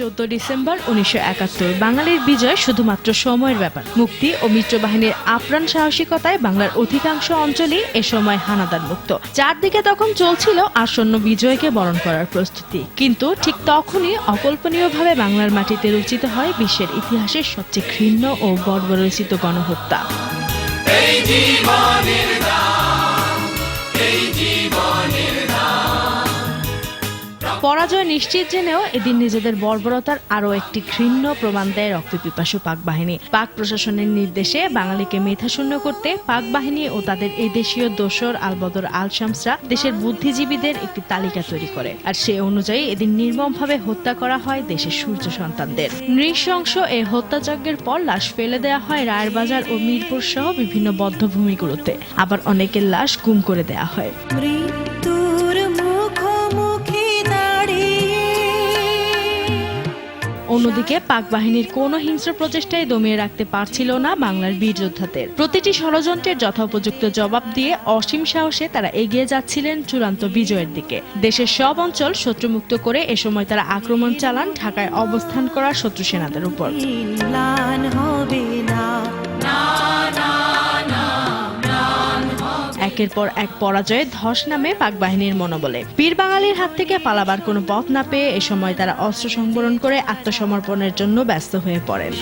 চোদ্দ ডিসেম্বর উনিশশো একাত্তর। বাঙালির বিজয় শুধুমাত্র সময়ের ব্যাপার। মুক্তি ও মিত্রবাহিনীর আপ্রাণ সাহসিকতায় বাংলার অধিকাংশ অঞ্চলই এ সময় হানাদার মুক্ত। চারদিকে তখন চলছিল আসন্ন বিজয়কে বরণ করার প্রস্তুতি। কিন্তু ঠিক তখনই অকল্পনীয়ভাবে বাংলার মাটিতে রচিত হয় বিশ্বের ইতিহাসের সবচেয়ে ঘৃণ্য ও বর্বরচিত গণহত্যা। পরাজয় নিশ্চিত জেনেও এদিন নিজেদের বর্বরতার আরও একটি ঘৃণ্য প্রমাণ দেয় রক্তপিপাসু পাক বাহিনী। পাক প্রশাসনের নির্দেশে বাঙালিকে মেধাশূন্য করতে পাক বাহিনী ও তাদের এই দেশীয় দোসর আলবদর আল শামসরা দেশের বুদ্ধিজীবীদের একটি তালিকা তৈরি করে। আর সে অনুযায়ী এদিন নির্মমভাবে হত্যা করা হয় দেশের সূর্য সন্তানদের। নৃশংস এই হত্যাযজ্ঞের পর লাশ ফেলে দেওয়া হয় রায়ের বাজার ও মিরপুর সহ বিভিন্ন বদ্ধভূমিগুলোতে। আবার অনেকের লাশ গুম করে দেওয়া হয়। অন্যদিকে পাক বাহিনীর কোনো হিংস্র প্রচেষ্টায় দমিয়ে রাখতে পারছিল না বাংলার বীর যোদ্ধাদের। প্রতিটি ষড়যন্ত্রের যথোপযুক্ত জবাব দিয়ে অসীম সাহসে তারা এগিয়ে যাচ্ছিলেন চূড়ান্ত বিজয়ের দিকে। দেশের সব অঞ্চল শত্রুমুক্ত করে এ সময় তারা আক্রমণ চালান, ঢাকায় অবস্থান করা শত্রু সেনাদের উপর। হবে না। একের পর এক পরাজয়ে ধস নামে পাক বাহিনীর মনোবলে। পীর বাঙালির হাত থেকে পালাবার কোনো পথ না পেয়ে এ সময় তারা অস্ত্র সংবরণ করে আত্মসমর্পণের জন্য ব্যস্ত হয়ে পড়েন।